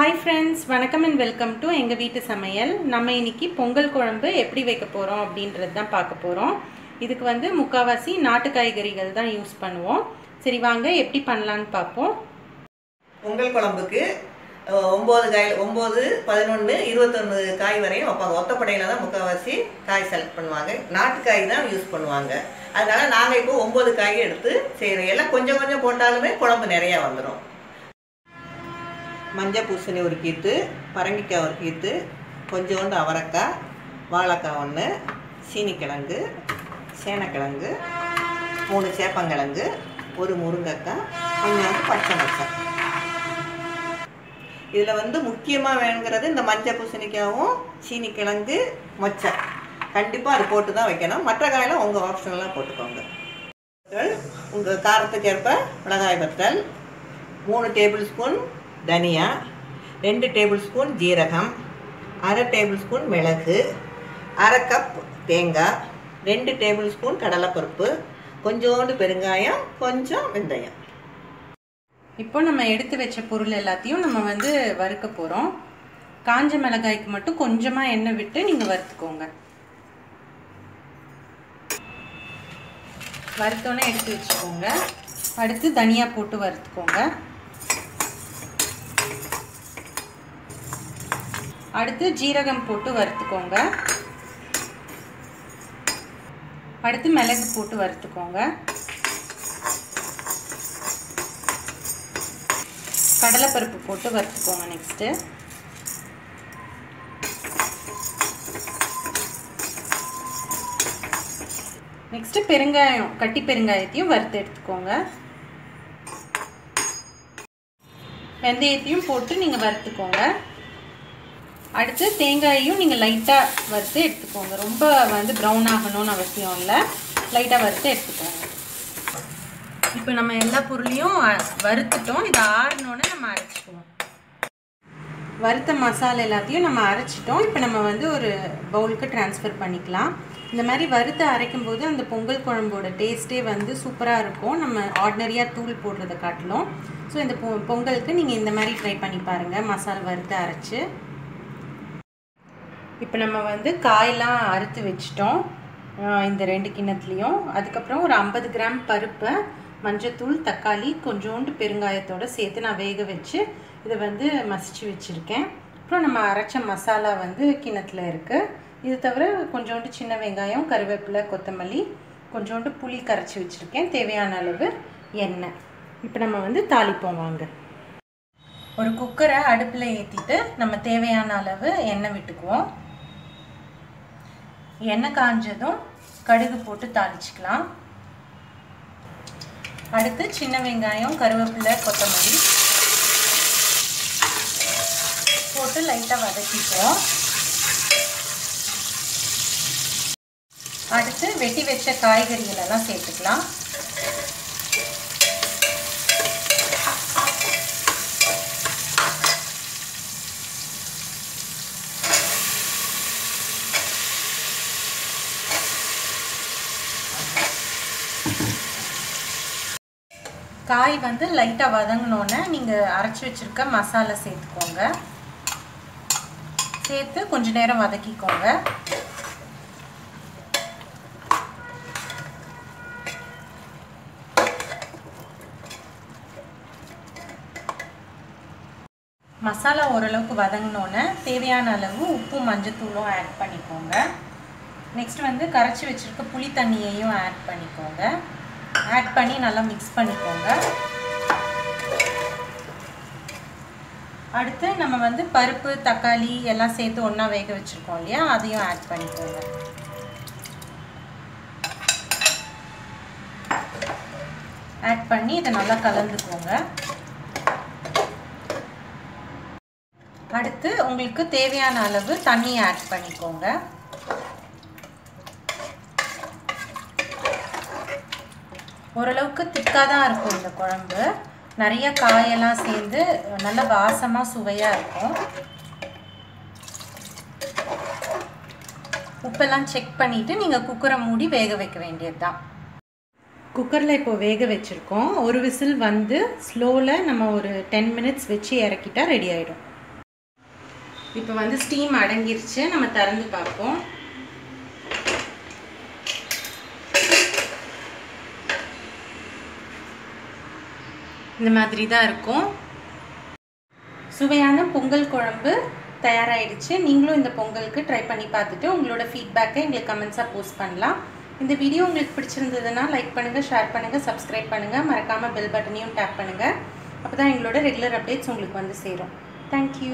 Hi friends வணக்கம் and welcome to எங்கள் வீட்டு சமையல். நம்ம இன்னைக்கு பொங்கல் குழம்பு எப்படி வைக்க போகிறோம் அப்படின்றது தான் பார்க்க போகிறோம் இதுக்கு வந்து முக்கால்வாசி நாட்டு காய்கறிகள் தான் யூஸ் பண்ணுவோம். சரி வாங்க எப்படி பண்ணலான்னு பார்ப்போம். பொங்கல் குழம்புக்கு ஒம்பது காய் ஒம்பது பதினொன்று இருபத்தொன்று காய் வரையும் வைப்பாங்க. ஒத்தப்படையில் தான் முக்கால்வாசி காய் செலக்ட் பண்ணுவாங்க. நாட்டு காய் தான் யூஸ் பண்ணுவாங்க. அதனால் நாங்கள் இப்போ ஒம்பது காய் எடுத்து செய்கிறோம் எல்லாம் கொஞ்சம் கொஞ்சம் போட்டாலுமே குழம்பு நிறையா வந்துடும் மஞ்சள் பூசணி ஒரு கீத்து பரங்கிக்காய் ஒரு கீத்து கொஞ்சோண்டு அவரைக்காய் வாழைக்காய் ஒன்று சீனிக்கிழங்கு சேனக்கிழங்கு மூணு சேப்பங்கிழங்கு ஒரு முருங்கைக்காய் கொஞ்சோண்டு பச்சை மச்சான் இதில் வந்து முக்கியமாக வேணுங்கிறது இந்த மஞ்சள் பூசணிக்காவும் சீனிக்கிழங்கு மொச்சை கண்டிப்பாக அது போட்டு தான் வைக்கணும். மற்ற காயெல்லாம் உங்கள் ஆப்ஷன்லாம் போட்டுக்கோங்க. உங்கள் காரத்துக்கு ஏற்ப மிளகாய் வத்தல் மூணு டேபிள் ஸ்பூன் தனியா ரெண்டு டேபிள் ஸ்பூன் ஜீரகம் அரை டேபிள் ஸ்பூன் மிளகு அரை கப் தேங்காய் ரெண்டு டேபிள் ஸ்பூன் கடலைப்பருப்பு கொஞ்சோண்டு பெருங்காயம் கொஞ்சம் வெந்தயம். இப்போ நம்ம எடுத்து வச்ச பொருள் எல்லாத்தையும் நம்ம வந்து வறுக்க போகிறோம் காஞ்ச மிளகாய்க்கு மட்டும் கொஞ்சமாக எண்ணெய் விட்டு நீங்கள் வறுத்துக்கோங்க. வறுத்தோன்னே எடுத்து வச்சுக்கோங்க. அடுத்து தனியாக போட்டு வறுத்துக்கோங்க. அடுத்து ஜீரகம் போட்டு வறுத்துக்கோங்க. அடுத்து மிளகு போட்டு வறுத்துக்கோங்க. கடலைப்பருப்பு போட்டு வறுத்துக்கோங்க நெக்ஸ்ட்டு நெக்ஸ்ட்டு பெருங்காயம் கட்டி பெருங்காயத்தையும் வறுத்து எடுத்துக்கோங்க. வெந்தயத்தையும் போட்டு நீங்கள் வறுத்துக்கோங்க. அடுத்து தேங்காயையும் நீங்கள் லைட்டாக வறுத்து எடுத்துக்கோங்க. ரொம்ப வந்து ப்ரௌன் ஆகணும்னு அவசியம் இல்லை. லைட்டாக வறுத்து எடுத்துக்கோங்க. இப்போ நம்ம எல்லா பொருளையும் வறுத்துட்டோம். இதை ஆறினோன்னே நம்ம அரைச்சிக்குவோம். வறுத்த மசாலா எல்லாத்தையும் நம்ம அரைச்சிட்டோம். இப்போ நம்ம வந்து ஒரு பவுலுக்கு ட்ரான்ஸ்ஃபர் பண்ணிக்கலாம். இந்த மாதிரி வறுத்து அரைக்கும் போது அந்த பொங்கல் குழம்போட டேஸ்ட்டே வந்து சூப்பராக இருக்கும். நம்ம ஆர்டினரியாக தூள் போடுறதை காட்டிலும். ஸோ இந்த பொ பொங்கலுக்கு நீங்கள் இந்த மாதிரி ட்ரை பண்ணி பாருங்கள் மசாலா வறுத்து அரைச்சி. இப்போ நம்ம வந்து காயெல்லாம் அறுத்து வச்சிட்டோம். இந்த ரெண்டு கிண்ணத்துலேயும். அதுக்கப்புறம் ஒரு ஐம்பது கிராம் பருப்பை மஞ்சத்தூள் தக்காளி கொஞ்சோண்டு பெருங்காயத்தோடு சேர்த்து நான் வேக வச்சு இதை வந்து மசிச்சு வச்சுருக்கேன். அப்புறம் நம்ம அரைச்ச மசாலா வந்து கிணத்துல இருக்குது இது தவிர கொஞ்சோண்டு சின்ன வெங்காயம் கருவேப்பிலை கொத்தமல்லி கொஞ்சோண்டு புளி கரைச்சி வச்சுருக்கேன். தேவையான அளவு எண்ணெய். இப்போ நம்ம வந்து தாளிப்போம் வாங்க. ஒரு குக்கரை அடுப்பில் ஏற்றிட்டு நம்ம தேவையான அளவு எண்ணெய் விட்டுக்குவோம். எண்ணெய் காஞ்சதும் கடுகு போட்டு தாளிச்சிக்கலாம். அடுத்து சின்ன வெங்காயம் கருவேப்பிலை கொத்தமல்லி போட்டு லைட்டாக வதக்கிப்போம். அடுத்து வெட்டி வச்ச காய்கறிகள் எல்லாம் சேர்த்துக்கலாம். காய் வந்து லைட்டாக வதங்கினோன்னே நீங்கள் அரைச்சி வச்சுருக்க மசாலா சேர்த்துக்கோங்க. சேர்த்து கொஞ்ச நேரம் வதக்கிக்கோங்க. மசாலா ஓரளவுக்கு வதங்கினோன்னே தேவையான அளவு உப்பு மஞ்சத்தூளும் ஆட் பண்ணிக்கோங்க. நெக்ஸ்ட் வந்து கரைச்சி வச்சுருக்க புளி தண்ணியையும் ஆட் பண்ணிக்கோங்க. ஆட் பண்ணி நல்லா மிக்ஸ் பண்ணிக்கோங்க. அடுத்து நம்ம வந்து பருப்பு தக்காளி எல்லாம் சேர்த்து ஒன்றா வேக வச்சுருக்கோம் இல்லையா? அதையும் ஆட் பண்ணிக்கோங்க. ஆட் பண்ணி இதை நல்லா கலந்துக்கோங்க. அடுத்து உங்களுக்கு தேவையான அளவு தண்ணி ஆட் பண்ணிக்கோங்க. ஓரளவுக்கு திக்காக தான் இருக்கும் இந்த குழம்பு. நிறைய காயெல்லாம் சேர்ந்து நல்ல வாசமாக சுவையாக இருக்கும். உப்பெல்லாம் செக் பண்ணிவிட்டு நீங்கள் குக்கரை மூடி வேக வைக்க வேண்டியது தான் குக்கரில் இப்போ வேக வச்சுருக்கோம். ஒரு விசில் வந்து ஸ்லோவில் நம்ம ஒரு டென் மினிட்ஸ் வச்சு இறக்கிட்டால் ரெடி ஆகிடும் இப்போ வந்து ஸ்டீம் அடங்கிருச்சு. நம்ம திறந்து பார்ப்போம். இந்த மாதிரி தான் இருக்கும். சுவையான பொங்கல் குழம்பு தயாராகிடுச்சு நீங்களும் இந்த பொங்கலுக்கு ட்ரை பண்ணி பார்த்துட்டு உங்களோட ஃபீட்பேக்கை எங்களுக்கு கமெண்ட்ஸாக போஸ்ட் பண்ணலாம். இந்த வீடியோ உங்களுக்கு பிடிச்சிருந்ததுன்னா லைக் பண்ணுங்கள் ஷேர் பண்ணுங்கள் சப்ஸ்கிரைப் பண்ணுங்கள் மறக்காமல் பெல் பட்டனையும் டேப் பண்ணுங்கள் அப்போ தான் எங்களோட ரெகுலர் அப்டேட்ஸ் உங்களுக்கு வந்து சேரும். தேங்க்யூ